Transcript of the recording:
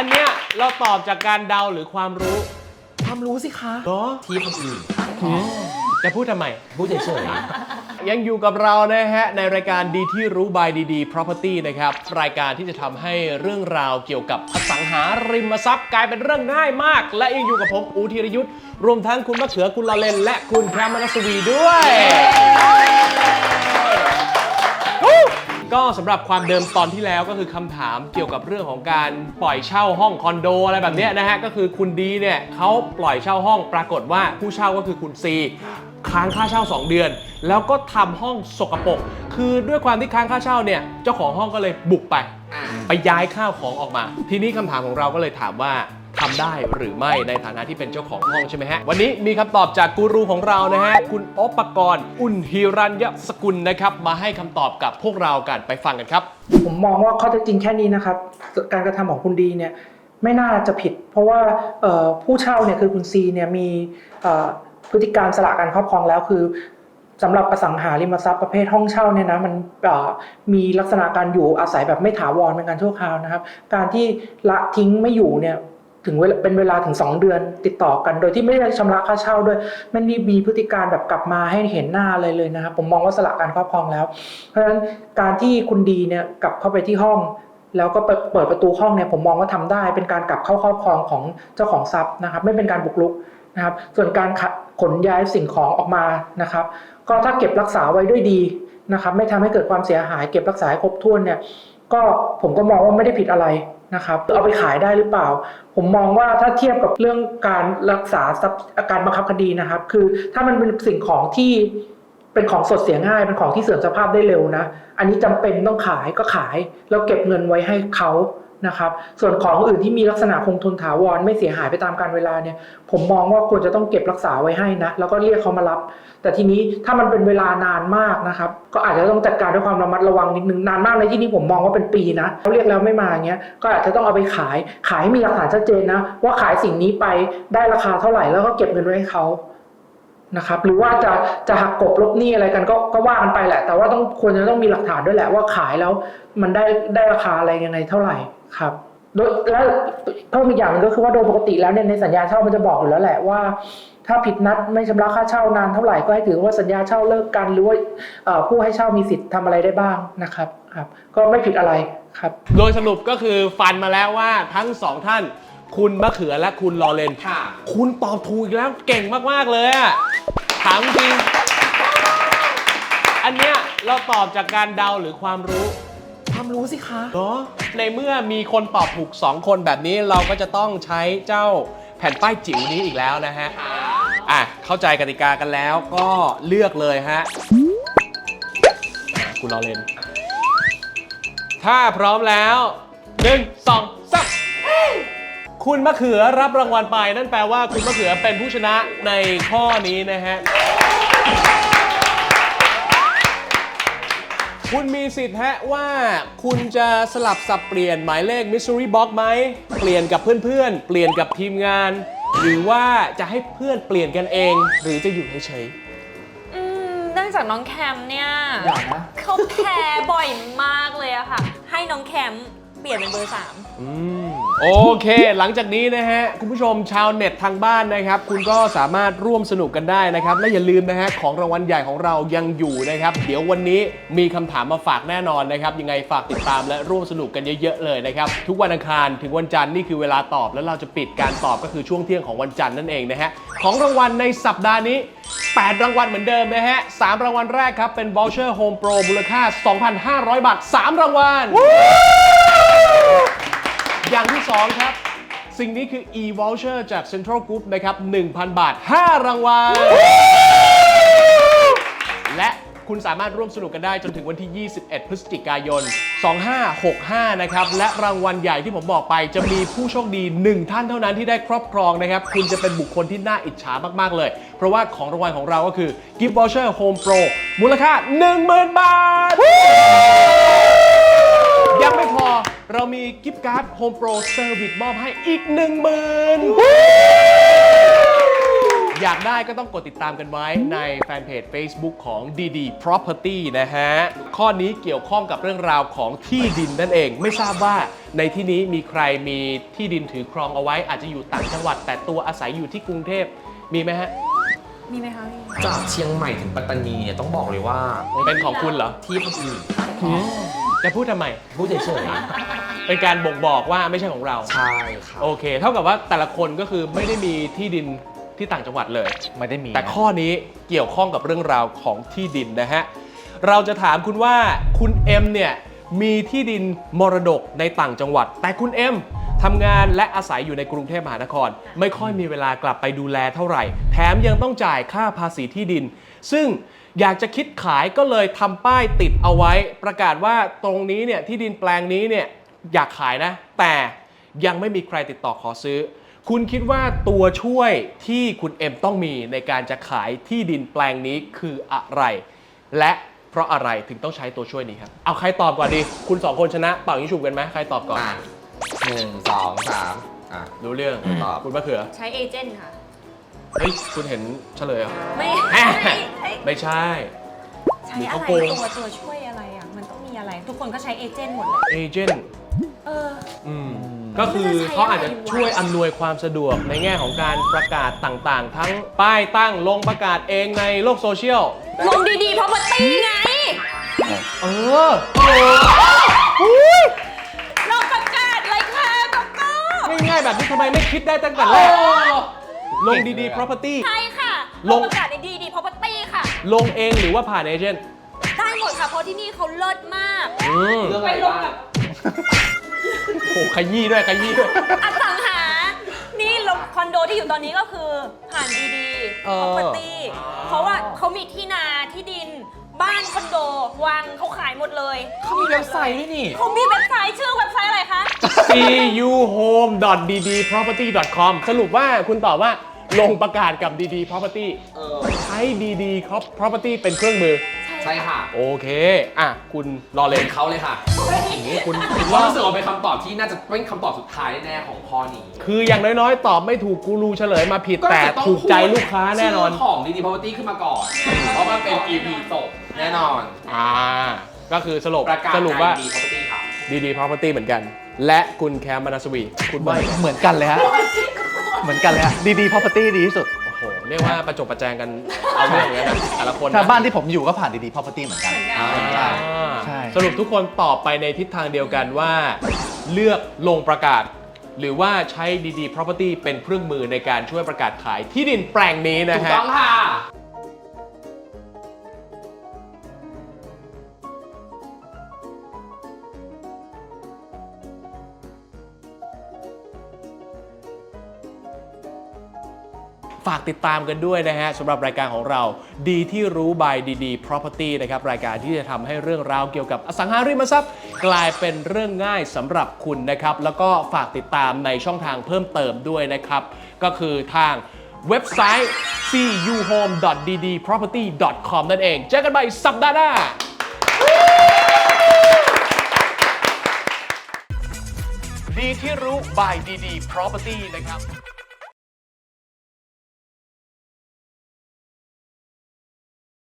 อันเนี้ยเราตอบจากการเดาหรือความรู้ ความรู้สิคะเหรอทีคนอื่นจะพูดทำไม พูดเฉยยังอยู่กับเรานะฮะ ในรายการดีที่รู้ by ดี property นะครับ รายการที่จะทำให้เรื่องราวเกี่ยวกับอสังหาริมทรัพย์กลายเป็นเรื่องง่ายมาก และยังอยู่กับผมอูธีรยุทธ์รวมทั้งคุณมะเขือคุณลาเลน และคุณแคมมนัสวีด้วย ก็สำหรับความเดิมตอนที่แล้วก็คือคำถามเกี่ยวกับเรื่องของการปล่อยเช่าห้องคอนโดอะไรแบบเนี้ยนะฮะก็คือคุณดีเนี่ยเขาปล่อยเช่าห้องปรากฏว่าผู้เช่าก็คือคุณซีค้างค่าเช่า 2 เดือน แล้วก็ทำห้องสกปรกคือด้วยความที่ค้างค่าเช่าเนี่ยเจ้าของห้องก็เลยบุกไป ไปย้ายข้าวของออกมา ทีนี้คำถามของเราก็เลยถามว่า ทำได้หรือไม่ในฐานะที่เป็นเจ้าของห้องใช่ไหมฮะ วันนี้มีคำตอบจากกูรูของเรานะฮะ คุณอปกรณ์อุ่นฮิรัญยสกุลนะครับ มาให้คำตอบกับพวกเรากันไปฟังกันครับ ผมมองว่าข้อเท็จจริงแค่นี้นะครับ การกระทำของคุณดีเนี่ยไม่น่าจะผิด เพราะว่าผู้เช่าเนี่ยคือคุณซีเนี่ยมีพฤติการสละการครอบครองแล้วคือสำหรับอสังหาริมทรัพย์ประเภทห้องเช่าเนี่ยนะมันมีลักษณะการอยู่อาศัยแบบไม่ถาวรเป็นการชั่วคราวนะครับ การที่ละทิ้งไม่อยู่เนี่ย ถึงเวลาเป็นเวลาถึง 2 เดือนติดต่อกัน โดยที่ไม่ได้ชำระค่าเช่าด้วยไม่ได้มีพฤติการแบบกลับมาให้เห็นหน้าอะไรเลยนะครับผมมองว่าสละการครอบครองแล้ว เพราะฉะนั้นการที่คุณดีเนี่ยกลับเข้าไปที่ห้อง แล้วก็เปิดเปิดประตูห้องเนี่ยผมมองว่าทำได้ เป็นการกลับเข้าครอบครองของเจ้าของทรัพย์นะครับ ไม่เป็นการบุกรุกนะครับ ส่วนการขนย้ายสิ่งของออกมานะครับ ก็ถ้าเก็บรักษาไว้ด้วยดีนะครับ ไม่ทำให้เกิดความเสียหาย เก็บรักษาให้ครบถ้วนเนี่ย ก็ผมก็มองว่าไม่ได้ผิดอะไรนะครับเอาไปขายได้หรือเปล่า ผมมองว่าถ้าเทียบกับเรื่องการรักษาทรัพย์การบังคับคดีนะครับ คือถ้ามันเป็นสิ่งของที่เป็นของสดเสียง่ายเป็นของที่เสื่อมสภาพได้เร็วนะ อันนี้จำเป็นต้องขายก็ขาย แล้วเก็บเงินไว้ให้เขา นะครับ ส่วนของอื่นที่มีลักษณะคงทนถาวรไม่เสียหายไปตามกาลเวลาเนี่ย ผมมองว่าควรจะต้องเก็บรักษาไว้ให้นะ แล้วก็เรียกเขามารับ แต่ทีนี้ถ้ามันเป็นเวลานานมากนะครับ ก็อาจจะต้องจัดการด้วยความระมัดระวังนิดนึง นานมากในที่นี้ผมมองว่าเป็นปีนะเขาเรียกแล้วไม่มาเงี้ย ก็อาจจะต้องเอาไปขาย ขายให้มีหลักฐานชัดเจนนะ ว่าขายสิ่งนี้ไปได้ราคาเท่าไหร่แล้วก็เก็บเงินไว้ให้เขา นะครับหรือว่าจะจะหักกบลบหนี้อะไรกันก็ก็ว่ากันไปแหละ แต่ว่าต้องควรจะต้องมีหลักฐานด้วยแหละว่าขายแล้ว มันได้ได้ราคาอะไรยังไงเท่าไหร่ครับโดยแล้วเพิ่มอีกอย่างก็คือว่าโดยปกติแล้วเนี่ยในสัญญาเช่ามันจะบอกอยู่แล้วแหละว่า ถ้าผิดนัดไม่ชำระค่าเช่านานเท่าไหร่ก็ให้ถือว่าสัญญาเช่าเลิกกัน หรือว่าผู้ให้เช่ามีสิทธิ์ทำอะไรได้บ้างนะครับครับ ก็ไม่ผิดอะไรครับ โดยสรุปก็คือฟันมาแล้วว่าทั้งสองท่าน คุณมะเขือและคุณลอเรนๆค่ะ คุณตอบถูกอีกแล้วเก่งมาก ๆ เลยอะถามจริง อันเนี้ยเราตอบจากการเดาหรือความรู้ ความรู้สิคะเหรอในเมื่อมีคนตอบถูก 2 คนแบบนี้เราก็จะต้องใช้เจ้าแผ่นป้ายจิ๋วนี้อีกแล้วนะฮะ อะ เข้าใจกติกากันแล้วก็เลือกเลยฮะอะคุณลอเรนถ้าพร้อมแล้ว 1 2 3 คุณมะเขือรับรางวัลไป นั่นแปลว่าคุณมะเขือเป็นผู้ชนะในข้อนี้นะฮะ คุณมีสิทธิ์ฮะว่าคุณจะสลับสับเปลี่ยนหมายเลข Mystery Box ไหม เปลี่ยนกับเพื่อนๆ เปลี่ยนกับทีมงาน หรือว่าจะให้เพื่อนเปลี่ยนกันเอง หรือจะอยู่เฉยอืมเนื่องจากน้องแคมเนี่ยอย่านะเขาแพ้บ่อยมากเลยอะค่ะ ให้น้องแคมเปลี่ยนเป็นเบอร์สามๆอืม โอเค หลังจากนี้นะฮะ คุณผู้ชมชาวเน็ตทางบ้านนะครับ คุณก็สามารถร่วมสนุกกันได้นะครับ และอย่าลืมนะฮะ ของรางวัลใหญ่ของเรายังอยู่นะครับ เดี๋ยววันนี้มีคำถามมาฝากแน่นอนนะครับ ยังไงฝากติดตามและร่วมสนุกกันเยอะๆเลยนะครับ ทุกวันอังคารถึงวันจันทร์นี่คือเวลาตอบ แล้วเราจะปิดการตอบก็คือช่วงเที่ยงของวันจันทร์นั่นเองนะฮะ ของรางวัลในสัปดาห์นี้ 8 รางวัลเหมือนเดิมนะฮะ3รางวัลแรกครับเป็น voucher home pro มูลค่า 2,500 บาท 3 รางวัล อย่างที่ 2 ครับ สิ่งนี้คือ e-voucher จาก Central Group นะครับ 1,000 บาท 5 รางวัล และคุณสามารถร่วมสนุกกันได้จนถึงวันที่ 21 พฤศจิกายน 2565 นะครับ และรางวัลใหญ่ที่ผมบอกไปจะมีผู้โชคดี 1 ท่านเท่านั้นที่ได้ครอบครองนะครับ คุณจะเป็นบุคคลที่น่าอิจฉามาก ๆ เลย เพราะว่าของรางวัลของเราก็คือ Gift Voucher Home Pro มูลค่า 10,000 บาท เรามีกิฟต์การ์ด Home Pro Service มอบให้อีก 10,000อยากได้ก็ต้องกดติดตามกันไว้ในแฟนเพจ Facebook ของ DD Property นะฮะ ข้อนี้เกี่ยวข้องกับเรื่องราวของที่ดินนั่นเอง ไม่ทราบว่าในที่นี้มีใครมีที่ดินถือครองเอาไว้ อาจจะอยู่ต่างจังหวัด แต่ตัวอาศัยอยู่ที่กรุงเทพมีไหมฮะ มีไหมคะพี่จากเชียงใหม่ถึงปัตตานีเนี่ยต้องบอกเลยว่าเป็นของคุณเหรอที่คนอื่นจะพูดทำไม พูดเฉย เป็นการบ่งบอกว่าไม่ใช่ของเราๆใช่ครับโอเค เท่ากับว่าแต่ละคนก็คือไม่ได้มีที่ดินที่ต่างจังหวัดเลย ไม่ได้มีแต่ข้อนี้เกี่ยวข้องกับเรื่องราวของที่ดินนะฮะ เราจะถามคุณว่าคุณเอ็มเนี่ยมีที่ดินมรดกในต่างจังหวัด แต่คุณเอ็มทำงานและอาศัยอยู่ในกรุงเทพมหานคร ไม่ค่อยมีเวลากลับไปดูแลเท่าไหร่ แถมยังต้องจ่ายค่าภาษีที่ดิน ซึ่งอยากจะคิดขายก็เลยทำป้ายติดเอาไว้ ประกาศว่าตรงนี้เนี่ยที่ดินแปลงนี้เนี่ย อยากขายนะ แต่ยังไม่มีใครติดต่อขอซื้อ คุณคิดว่าตัวช่วยที่คุณเอ็มต้องมีในการจะขายที่ดินแปลงนี้คืออะไร และเพราะอะไรถึงต้องใช้ตัวช่วยนี้ครับ เอาใครตอบก่อนดี คุณสองคนชนะเป่ายิงฉุบกันไหมใครตอบก่อน อะหนึ่งสองสามอะ รู้เรื่องตอบ คุณมะเขือ ใช้เอเจนต์ค่ะ เฮ้ย คุณเห็นเฉลยเหรอ ไม่แฮะไม่ใช้ไม่ใช่ ใช้หรืออะเขาไรโกงตัวตัวช่วยอะไรอะ มันต้องมีอะไร ทุกคนก็ใช้เอเจนต์หมดเลย เอเจนต์ เออก็คือเขาอาจจะช่วยอำนวยความสะดวกในแง่ของการประกาศต่างๆ ทั้งป้ายตั้งลงประกาศเองในโลกโซเชียล ลงดีๆ property ไงเออเออลงประกาศเลยค่ะก็ก็ง่ายๆแบบนี้ทำไมไม่คิดได้ตั้งแต่แรกลงดีๆ property ใช่ค่ะลลงงประกาศในดีๆ property ค่ะ ลงเองหรือว่าผ่านเอเจนต์ได้หมดค่ะ เพราะที่นี่เขาเลิศมากอืมเรื่องอะไรบ้าง โอ้ขยี้ด้วยขยี้ด้วย อสังหา นี่ลงคอนโดที่อยู่ตอนนี้ก็คือผ่านดีๆเออ property เพราะว่าเขามีที่นาที่ดิน บ้านคอนโด วังเขาขายหมดเลย เขามีเว็บไซต์ด้วยนี่ เขามีเว็บไซต์ชื่อเว็บไซต์อะไรคะ cuhome.dd.property.com สรุปว่าคุณตอบว่าลงประกาศกับ DD Property เออใช้ DD Property เป็นเครื่องมือใช่ค่ะ โอเค อะ คุณรอเลเป็นนเขาเลยค่ะอย่างนี้คุณผคุณมว่า รู้สึกว่าเป็นคำตอบที่น่าจะเป็นคำตอบสุดท้ายแน่ๆของข้อนี้คืออย่างน้อยๆ ตอบไม่ถูกกูรูเฉลยมาผิดแต่จะองถูกใจลูกค้าแน่นอน ชื่ของดีดีพาวเวอร์ตี้ขึ้นมาก่อน เพราะมันเป็น EP จบแน่นอน อ่า ก็คือสรุปประกาศสรุปว่า ดีพาวเวอร์ตี้ค่ะ DD Property เหมือนกัน และคุณแคมมนาสวี คุณว่ายังไงเหมือนกันเลยฮะ เหมือนกันเลยฮะ ดีๆ property ดีที่สุดโอ้โห เรียกว่าประจบประแจงกันเอาเรื่องอย่างนี้นนะแต่ละคนนะ ถ้าบ้านที่ผมอยู่ก็ผ่านดีๆ property เหมือนกันอ่าใช่อ่าใช่ สรุปทุกคนตอบไปในทิศทางเดียวกันว่า เลือกลงประกาศ หรือว่าใช้ดีๆ property เป็นเครื่องมือในการช่วยประกาศขายที่ดินแปลงนี้นะถูกฮะ ต้องค่ะ ฝากติดตามกันด้วยนะฮะสำหรับรายการของเราดีที่รู้ by ดี property นะครับรายการที่จะทำให้เรื่องราวเกี่ยวกับอสังหาริมทรัพย์ กลายเป็นเรื่องง่ายสำหรับคุณนะครับแล้วก็ฝากติดตามในช่องทางเพิ่มเติมด้วยนะครับก็คือทางเว็บไซต์ cuhome.ddproperty.com นั่นเอง เจอกันใหม่สัปดาห์หน้าดีที่รู้ by ดี property นะครับ